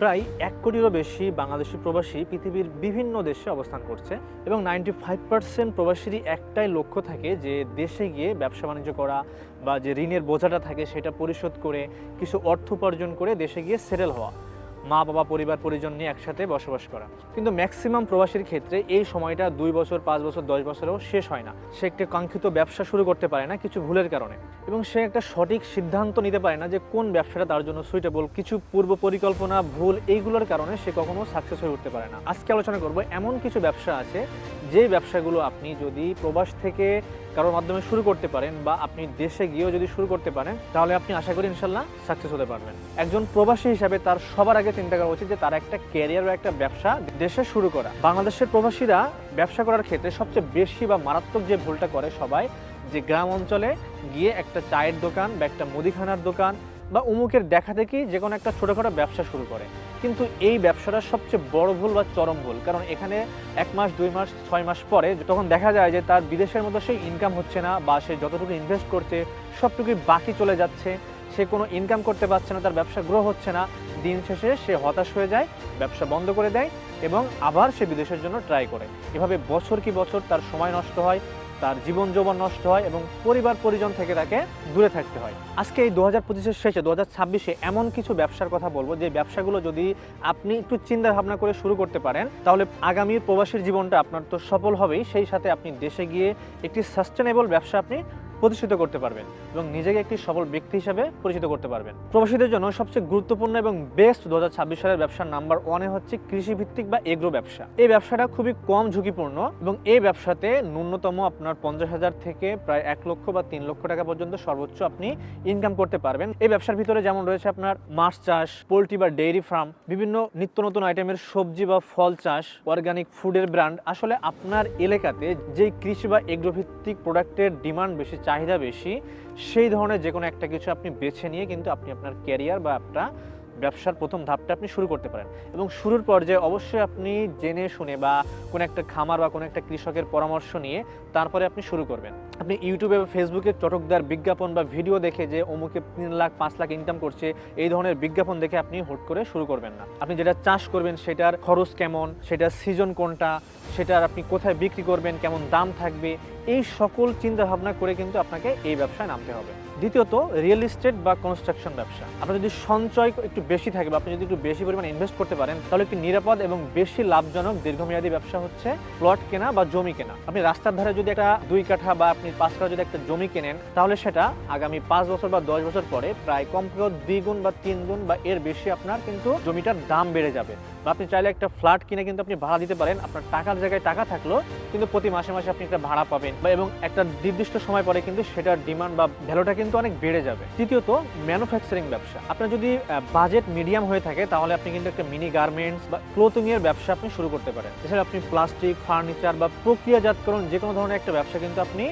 প্রায় এক কোটিরও বেশি বাংলাদেশি প্রবাসী পৃথিবীর বিভিন্ন দেশে অবস্থান করছে এবং নাইনটি ফাইভ পার্সেন্ট প্রবাসীরই একটাই লক্ষ্য থাকে যে দেশে গিয়ে ব্যবসা বাণিজ্য করা বা যে ঋণের বোঝাটা থাকে সেটা পরিশোধ করে কিছু অর্থ উপার্জন করে দেশে গিয়ে সেটেল হওয়া। মা, বাবা, পরিবার, পরিজন নিয়ে একসাথে বসবাস করা। কিন্তু ম্যাক্সিমাম প্রবাসীর ক্ষেত্রে এই সময়টা দুই বছর, পাঁচ বছর, দশ বছরেও শেষ হয় না। সে একটা কাঙ্ক্ষিত ব্যবসা শুরু করতে পারে না কিছু ভুলের কারণে। এবং সে একটা সঠিক সিদ্ধান্ত নিতে পারে না যে কোন ব্যবসাটা তার জন্য সুইটেবল কিছু পূর্ব পরিকল্পনা, ভুল এইগুলোর কারণে সে কখনো সাকসেস হয়ে উঠতে পারে না। আজকে আলোচনা করব এমন কিছু ব্যবসা আছে যে ব্যবসাগুলো আপনি যদি প্রবাস থেকে কারোর মাধ্যমে শুরু করতে পারেন বা আপনি দেশে গিয়েও যদি শুরু করতে পারেন, তাহলে আপনি আশা করি ইনশাল্লাহ সাকসেস হতে পারবেন। একজন প্রবাসী হিসাবে তার সবার আগে চিন্তা করা উচিত যে তার একটা ক্যারিয়ার বা একটা ব্যবসা দেশে শুরু করা। বাংলাদেশের প্রবাসীরা ব্যবসা করার ক্ষেত্রে সবচেয়ে বেশি বা মারাত্মক যে ভুলটা করে সবাই, যে গ্রাম অঞ্চলে গিয়ে একটা চায়ের দোকান বা একটা মুদিখানার দোকান বা উমুকের দেখা দেখি যে কোনো একটা ছোটোখাটো ব্যবসা শুরু করে। কিন্তু এই ব্যবসাটা সবচেয়ে বড় ভুল বা চরম ভুল, কারণ এখানে এক মাস, দুই মাস, ছয় মাস পরে তখন দেখা যায় যে তার বিদেশের মতো সেই ইনকাম হচ্ছে না বা সে যতটুকু ইনভেস্ট করছে, সবটুকুই বাকি চলে যাচ্ছে, সে কোনো ইনকাম করতে পারছে না, তার ব্যবসা গ্রো হচ্ছে না, দিন শেষে সে হতাশ হয়ে যায়, ব্যবসা বন্ধ করে দেয় এবং আবার সে বিদেশের জন্য ট্রাই করে। এভাবে বছর কি বছর তার সময় নষ্ট হয় তার জীবন যৌবন নষ্ট হয় এবং পরিবার পরিজন থেকে তাকে দূরে থাকতে হয়। আজকে এই দু হাজার শেষে, দু হাজার ছাব্বিশে এমন কিছু ব্যবসার কথা বলব যে ব্যবসাগুলো যদি আপনি একটু চিন্তা ভাবনা করে শুরু করতে পারেন, তাহলে আগামী প্রবাসীর জীবনটা আপনার তো সফল হবেই। সেই সাথে আপনি দেশে গিয়ে একটি সাস্টেনেবল ব্যবসা আপনি প্রতিষ্ঠিত করতে পারবেন এবং নিজেকে একটি সফল ব্যক্তি হিসাবে পরিচিত করতে পারবেন। প্রবাসীদের জন্য সবচেয়ে গুরুত্বপূর্ণ এবং বেস্ট দু হাজার ছাব্বিশ সালের ব্যবসার নাম্বার ওয়ানে হচ্ছে কৃষিভিত্তিক বা এগ্রো ব্যবসা। এই ব্যবসাটা খুবই কম ঝুঁকিপূর্ণ এবং এই ব্যবসাতে ন্যূনতম আপনার পঞ্চাশ হাজার থেকে প্রায় এক লক্ষ বা তিন লক্ষ টাকা পর্যন্ত সর্বোচ্চ আপনি ইনকাম করতে পারবেন। এই ব্যবসার ভিতরে যেমন রয়েছে আপনার মাছ চাষ, পোলট্রি বা ডেইরি ফার্ম বিভিন্ন নিত্য নতুন আইটেমের সবজি বা ফল চাষ অর্গানিক ফুডের ব্র্যান্ড আসলে আপনার এলাকাতে যেই কৃষি বা এগ্রো ভিত্তিক প্রোডাক্টের ডিমান্ড বেশি চাহিদা বেশি, সেই ধরনের যে কোনো একটা কিছু আপনি বেছে নিয়ে কিন্তু আপনি আপনার ক্যারিয়ার বা একটা ব্যবসার প্রথম ধাপটা আপনি শুরু করতে পারেন। এবং শুরুর পর্যায়ে অবশ্যই আপনি জেনে শুনে বা কোনো একটা খামার বা কোনো একটা কৃষকের পরামর্শ নিয়ে তারপরে আপনি শুরু করবেন। আপনি ইউটিউবে বা ফেসবুকে চটকদার বিজ্ঞাপন বা ভিডিও দেখে যে অমুকে তিন লাখ, পাঁচ লাখ ইনকাম করছে, এই ধরনের বিজ্ঞাপন দেখে আপনি হুট করে শুরু করবেন না। আপনি যেটা চাষ করবেন সেটার খরচ কেমন, সেটার সিজন কোনটা, সেটার আপনি কোথায় বিক্রি করবেন, কেমন দাম থাকবে, এই সকল চিন্তা ভাবনা করে কিন্তু আপনাকে এই ব্যবসায় নামতে হবে। দ্বিতীয়ত রিয়েল ইস্টেট বা কনস্ট্রাকশন ব্যবসা। আপনার যদি সঞ্চয় একটু বেশি থাকে বা আপনি যদি একটু বেশি পরিমাণে ইনভেস্ট করতে পারেন, তাহলে একটি নিরাপদ এবং বেশি লাভজনক দীর্ঘমেয়াদী ব্যবসা হচ্ছে প্লট কেনা বা জমি কেনা। আপনি রাস্তার ধারে যদি একটা দুই কাঠা বা আপনি পাঁচ কাঠা যদি একটা জমি কেনেন, তাহলে সেটা আগামী পাঁচ বছর বা দশ বছর পরে প্রায় কমপক্ষে দ্বিগুণ বা তিন গুণ বা এর বেশি আপনার কিন্তু জমিটার দাম বেড়ে যাবে। বা আপনি চাইলে একটা ফ্ল্যাট কিনে কিন্তু আপনি ভাড়া দিতে পারেন। আপনার টাকার জায়গায় টাকা থাকল কিন্তু প্রতি মাসে মাসে আপনি একটা ভাড়া পাবেন বা এবং একটা নির্দিষ্ট সময় পরে কিন্তু সেটার ডিমান্ড বা ভ্যালুটা কিন্তু অনেক বেড়ে যাবে। তৃতীয়ত ম্যানুফ্যাকচারিং ব্যবসা। আপনার যদি বাজেট মিডিয়াম হয়ে থাকে, তাহলে আপনি কিন্তু একটা মিনি গার্মেন্টস বা ক্লোথিং এর ব্যবসা আপনি শুরু করতে পারেন। এছাড়া আপনি প্লাস্টিক ফার্নিচার বা প্রক্রিয়াজাতকরণ যে কোনো ধরনের একটা ব্যবসা কিন্তু আপনি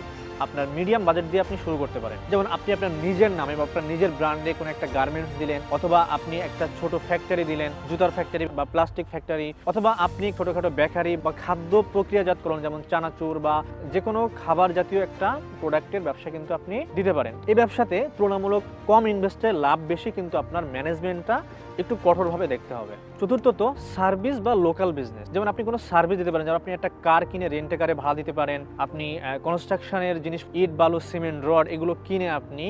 আপনার মিডিয়াম বাজেট দিয়ে আপনি শুরু করতে পারেন। যেমন আপনি আপনার নিজের নামে বা আপনার নিজের ব্র্যান্ডে কোনো একটা গার্মেন্টস দিলেন, অথবা আপনি একটা ছোট ফ্যাক্টরি দিলেন, জুতার ফ্যাক্টরি বা প্লাস্টিক ফ্যাক্টরি অথবা আপনি ছোটোখাটো বেকারি বা খাদ্য প্রক্রিয়াজাতকরণ যেমন চানাচুর বা যে কোনো খাবার জাতীয় একটা প্রোডাক্টের ব্যবসা কিন্তু আপনি দিতে পারেন। এই ব্যবসাতে তুলনামূলক কম ইনভেস্টে লাভ বেশি কিন্তু আপনার ম্যানেজমেন্টটা একটু কঠোরভাবে দেখতে হবে। চতুর্থত সার্ভিস বা লোকাল বিজনেস যেমন আপনি কোনো সার্ভিস দিতে পারেন, যেমন আপনি একটা কার কিনে রেন্টে কারে ভাড়া দিতে পারেন, আপনি কনস্ট্রাকশনের জিনিস, ইট, বালু, সিমেন্ট, রড, এগুলো কিনে আপনি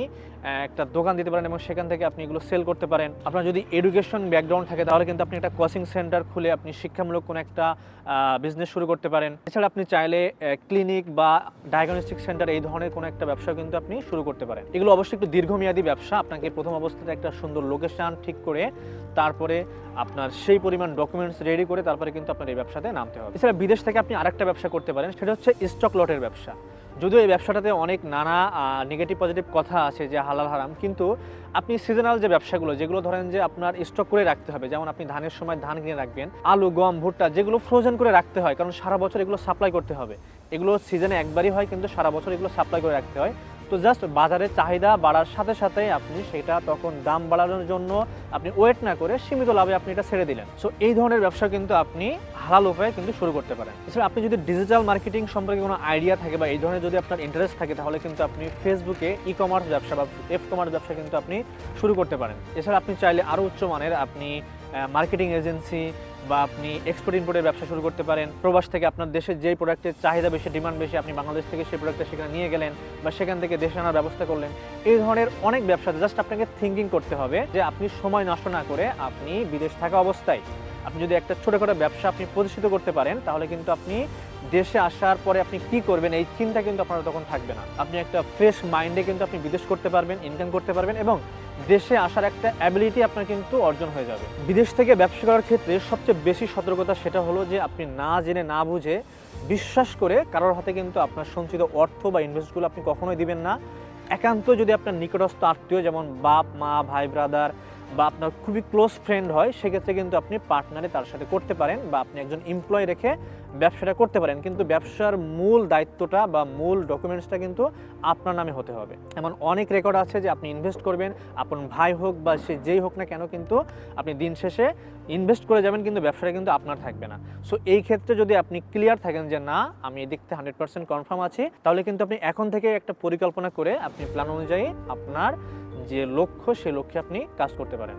একটা দোকান দিতে পারেন এবং সেখান থেকে আপনি এগুলো সেল করতে পারেন। আপনার যদি এডুকেশন ব্যাকগ্রাউন্ড থাকে, তাহলে কিন্তু আপনি একটা কোচিং সেন্টার খুলে আপনি শিক্ষামূলক কোনো একটা বিজনেস শুরু করতে পারেন। এছাড়া আপনি চাইলে ক্লিনিক বা ডায়াগনস্টিক সেন্টার এই ধরনের কোনো একটা ব্যবসা কিন্তু আপনি শুরু করতে পারেন। এগুলো অবশ্যই একটু দীর্ঘমেয়াদী ব্যবসা। আপনাকে প্রথম অবস্থাতে একটা সুন্দর লোকেশান ঠিক করে, তারপরে আপনার সেই পরিমাণ ডকুমেন্টস রেডি করে, তারপরে কিন্তু আপনার এই ব্যবসাতে নামতে হবে। এছাড়া বিদেশ থেকে আপনি আরেকটা ব্যবসা করতে পারেন, সেটা হচ্ছে স্টক লটের ব্যবসা। যদিও এই ব্যবসাটাতে অনেক নানা নেগেটিভ পজিটিভ কথা আছে যে হালাল, হারাম, কিন্তু আপনি সিজনাল যে ব্যবসাগুলো, যেগুলো ধরেন যে আপনার স্টক করে রাখতে হবে, যেমন আপনি ধানের সময় ধান কিনে রাখবেন, আলু, গম, ভুট্টা, যেগুলো ফ্রোজেন করে রাখতে হয়, কারণ সারা বছর এগুলো সাপ্লাই করতে হবে। এগুলো সিজনে একবারই হয়, কিন্তু সারা বছর এগুলো সাপ্লাই করে রাখতে হয়। তো জাস্ট বাজারে চাহিদা বাড়ার সাথে সাথে আপনি সেটা তখন দাম বাড়ানোর জন্য আপনি ওয়েট না করে সীমিত লাভে আপনি এটা ছেড়ে দিলেন। সো এই ধরনের ব্যবসা কিন্তু আপনি হালাল উপায়ে কিন্তু শুরু করতে পারেন। এছাড়া আপনি যদি ডিজিটাল মার্কেটিং সম্পর্কে কোনো আইডিয়া থাকে বা এই ধরনের যদি আপনার ইন্টারেস্ট থাকে, তাহলে কিন্তু আপনি ফেসবুকে ই কমার্স ব্যবসা বা এফ কমার্স ব্যবসা কিন্তু আপনি শুরু করতে পারেন। এছাড়া আপনি চাইলে আরও উচ্চমানের আপনি মার্কেটিং এজেন্সি বা আপনি এক্সপোর্ট ইম্পোর্টের ব্যবসা শুরু করতে পারেন, প্রবাস থেকে আপনার দেশের যেই প্রোডাক্টের চাহিদা বেশি ডিমান্ড বেশি, আপনি বাংলাদেশ থেকে সেই প্রোডাক্টটা সেখানে নিয়ে গেলেন বা সেখান থেকে দেশে আনার ব্যবস্থা করলেন, এই ধরনের অনেক ব্যবসা জাস্ট আপনাকে থিঙ্কিং করতে হবে যে আপনি সময় নষ্ট না করে আপনি বিদেশ থাকা অবস্থায়, আপনি যদি একটা ছোটোখাটো ব্যবসা আপনি প্রতিষ্ঠিত করতে পারেন, তাহলে কিন্তু আপনি দেশে আসার পরে আপনি কি করবেন, এই চিন্তা কিন্তু আপনার তখন থাকবে না। আপনি একটা ফ্রেশ মাইন্ডে কিন্তু আপনি বিদেশ করতে পারবেন ইনকাম করতে পারবেন এবং দেশে আসার একটা অ্যাবিলিটি আপনার কিন্তু অর্জন হয়ে যাবে। বিদেশ থেকে ব্যবসা করার ক্ষেত্রে সবচেয়ে বেশি সতর্কতা সেটা হলো যে, আপনি না জেনে, না বুঝে বিশ্বাস করে কারোর হাতে কিন্তু আপনার সঞ্চিত অর্থ বা ইনভেস্টগুলো আপনি কখনোই দিবেন না। একান্ত যদি আপনার নিকটস্থ আত্মীয় যেমন বাপ, মা, ভাই ব্রাদার বা আপনার খুবই ক্লোজ ফ্রেন্ড হয়, সেক্ষেত্রে কিন্তু আপনি পার্টনারে তার সাথে করতে পারেন বা আপনি একজন এমপ্লয় রেখে ব্যবসাটা করতে পারেন। কিন্তু ব্যবসার মূল দায়িত্বটা বা মূল ডকুমেন্টসটা কিন্তু আপনার নামে হতে হবে। এমন অনেক রেকর্ড আছে যে আপনি ইনভেস্ট করবেন, আপন ভাই হোক বা সে যেই হোক না কেন কিন্তু আপনি দিন শেষে ইনভেস্ট করে যাবেন, কিন্তু ব্যবসাটা কিন্তু আপনার থাকবে না। সো এই ক্ষেত্রে যদি আপনি ক্লিয়ার থাকেন যে না, আমি এদিক থেকে হান্ড্রেড পার্সেন্ট কনফার্ম আছি, তাহলে কিন্তু আপনি এখন থেকে একটা পরিকল্পনা করে আপনি প্ল্যান অনুযায়ী আপনার যে লক্ষ্য সে লক্ষ্যে আপনি কাজ করতে পারেন।